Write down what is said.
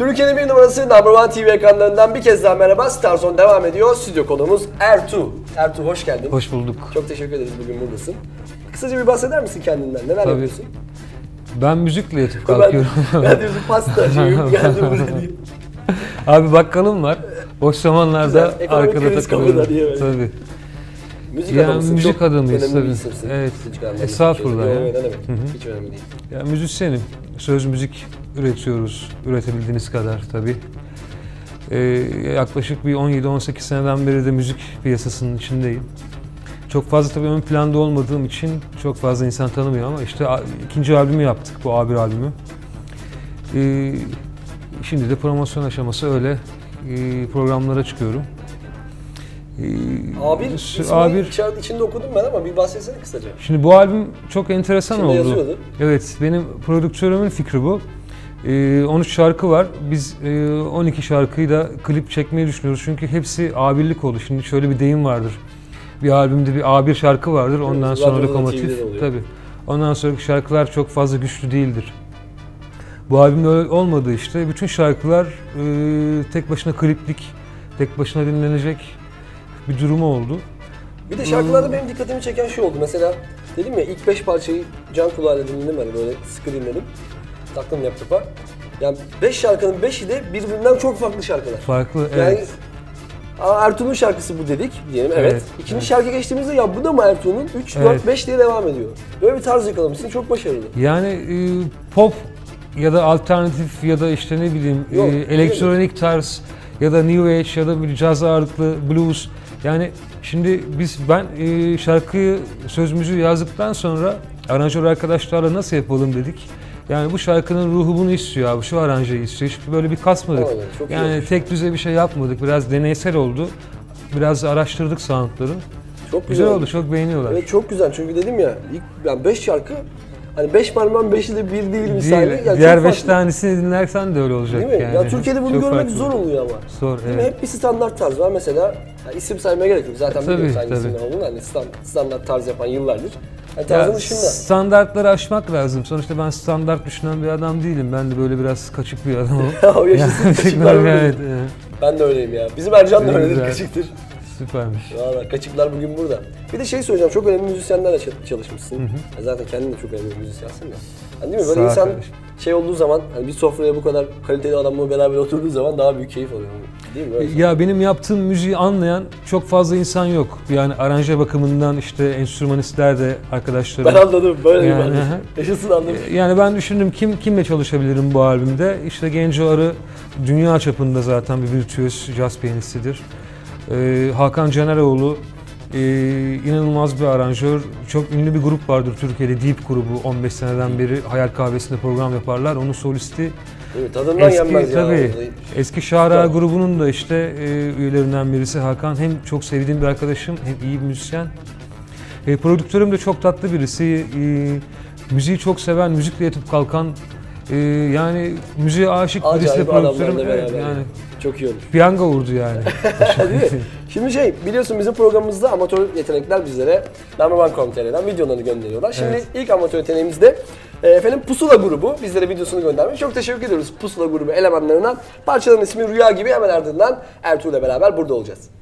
Türkiye'nin bir numarası Number One TV ekranlarından bir kez daha merhaba. Starzone devam ediyor. Stüdyo konuğumuz Ertuğ. Ertuğ hoş geldin. Hoş bulduk. Çok teşekkür ederiz bugün buradasın. Kısaca bir bahseder misin kendinden? Neler Tabii. yapıyorsun? Ben müzikle yatıp Ben, kalkıyorum. ben diyorsun pastacıyım, geldim buraya diyeyim. Abi bakkalım var. Boş zamanlarda Güzel, arkada takılıyorum. Tabii. Müzik Yani adamısın. müzik çok adamıyız önemli tabii. bir isimsin. Evet. Müzik anlamında. Estağfurullah Yok, ya. Hiç önemli değil. Ya müzisyenim. Söz müzik üretiyoruz. Üretebildiğiniz kadar tabii. Ee, yaklaşık bir 17-18 seneden beri de müzik piyasasının içindeyim. Çok fazla tabii ön planda olmadığım için çok fazla insan tanımıyor ama işte ikinci albümü yaptık bu A1 albümü. Ee, şimdi de promosyon aşaması öyle ee, programlara çıkıyorum. Ee, A1 s- ismini A1 içeride içinde okudum ben ama bir bahsetsene kısaca. Şimdi bu albüm çok enteresan İçinde oldu. yazıyordu. Evet, benim prodüktörümün fikri bu. Ee, 13 şarkı var. Biz e, 12 şarkıyı da klip çekmeyi düşünüyoruz. Çünkü hepsi A1'lik oldu. Şimdi şöyle bir deyim vardır. Bir albümde bir A1 şarkı vardır. Ondan Evet, sonra radyoda lokomotif. TV'de de oluyor. Tabii. Ondan sonraki şarkılar çok fazla güçlü değildir. Bu albümde öyle olmadı işte. Bütün şarkılar e, tek başına kliplik, tek başına dinlenecek bir durumu oldu. Bir de şarkılarda benim dikkatimi çeken şu oldu. Mesela dedim ya ilk 5 parçayı can kulağıyla dinledim hani böyle sıkı dinledim. Taktım laptopa. Yani 5 şarkının 5'i de birbirinden çok farklı şarkılar. Farklı, Yani evet. Aa, Ertuğrul'un şarkısı bu dedik diyelim evet. Evet, İkinci evet. şarkı geçtiğimizde ya bu da mı Ertuğrul'un? 3, 4, Evet. 5 diye devam ediyor. Böyle bir tarz yakalamışsın çok başarılı. Yani e, pop ya da alternatif ya da işte ne bileyim e, Yok, elektronik tarz ya da new age ya da bir caz ağırlıklı blues. Yani şimdi biz ben e, şarkıyı söz müziği yazdıktan sonra aranjör arkadaşlarla nasıl yapalım dedik. Yani bu şarkının ruhu bunu istiyor abi, şu aranjeyi istiyor. Hiç böyle bir kasmadık. Aynen, çok iyi yani olmuş. tek düze bir şey yapmadık. Biraz deneysel oldu. Biraz araştırdık soundları. Çok Güzel oldu, çok beğeniyorlar. Evet çok güzel çünkü dedim ya ilk yani 5 şarkı hani 5 parmağın 5'i de 1 değil misali. Değil. Yani Diğer beş farklı. tanesini dinlersen de öyle olacak Değil mi? yani. Ya Türkiye'de bunu Çok görmek farklı. zor oluyor ama. Zor, Değil mi? evet. Hep bir standart tarz var mesela. Ya isim saymaya gerek yok. Zaten Tabii, biliyoruz hangi tabii. isimler olduğunu. Hani stand, standart tarz yapan yıllardır. Yani Ya, dışında. standartları aşmak lazım. Sonuçta ben standart düşünen bir adam değilim. Ben de böyle biraz kaçık bir adamım. o yaşasın Yani, kaçıklar böyle. evet, evet. Ben de öyleyim ya. Bizim Ercan da Ne öyledir güzel. kaçıktır. Süpermiş. Valla kaçıklar bugün burada. Bir de şey söyleyeceğim. Çok önemli müzisyenlerle ç- çalışmışsın. Ya zaten kendin de çok önemli bir müzisyensin da. Hani değil mi? Böyle Sağ ol insan kardeşim. şey olduğu zaman hani bir sofraya bu kadar kaliteli adamla beraber oturduğu zaman daha büyük keyif alıyor. Değil mi? Öyle. Ya benim yaptığım müziği anlayan çok fazla insan yok. Yani aranje bakımından işte enstrümanistler de arkadaşlarım. Ben anladım. Böyle Yani, yani, aha. Yaşasın anladım. Yani ben düşündüm kim kimle çalışabilirim bu albümde. İşte Genco Arı dünya çapında zaten bir virtüöz caz piyanistidir. Ee, Hakan Caneroğlu e, inanılmaz bir aranjör. Çok ünlü bir grup vardır Türkiye'de Deep grubu 15 seneden beri Hayal Kahvesi'nde program yaparlar. Onun solisti Evet, tadından yenmez eski ya. tabii eski Şara Süper. grubunun da işte e, üyelerinden birisi Hakan. Hem çok sevdiğim bir arkadaşım hem iyi bir müzisyen. E, prodüktörüm de çok tatlı birisi. E, müziği çok seven, müzikle yatıp kalkan e, yani müziğe aşık birisi de Acayip prodüktörüm. Evet, beraber. yani Çok iyi olur. piyango vurdu yani. Değil mi? Şimdi şey biliyorsun bizim programımızda amatör yetenekler bizlere Number videolarını gönderiyorlar. Şimdi Evet. ilk amatör yeteneğimiz de e, efendim Pusula grubu bizlere videosunu göndermiş. Çok teşekkür ediyoruz Pusula grubu elemanlarından. Parçaların ismi Rüya gibi hemen ardından Ertuğrul'la beraber burada olacağız.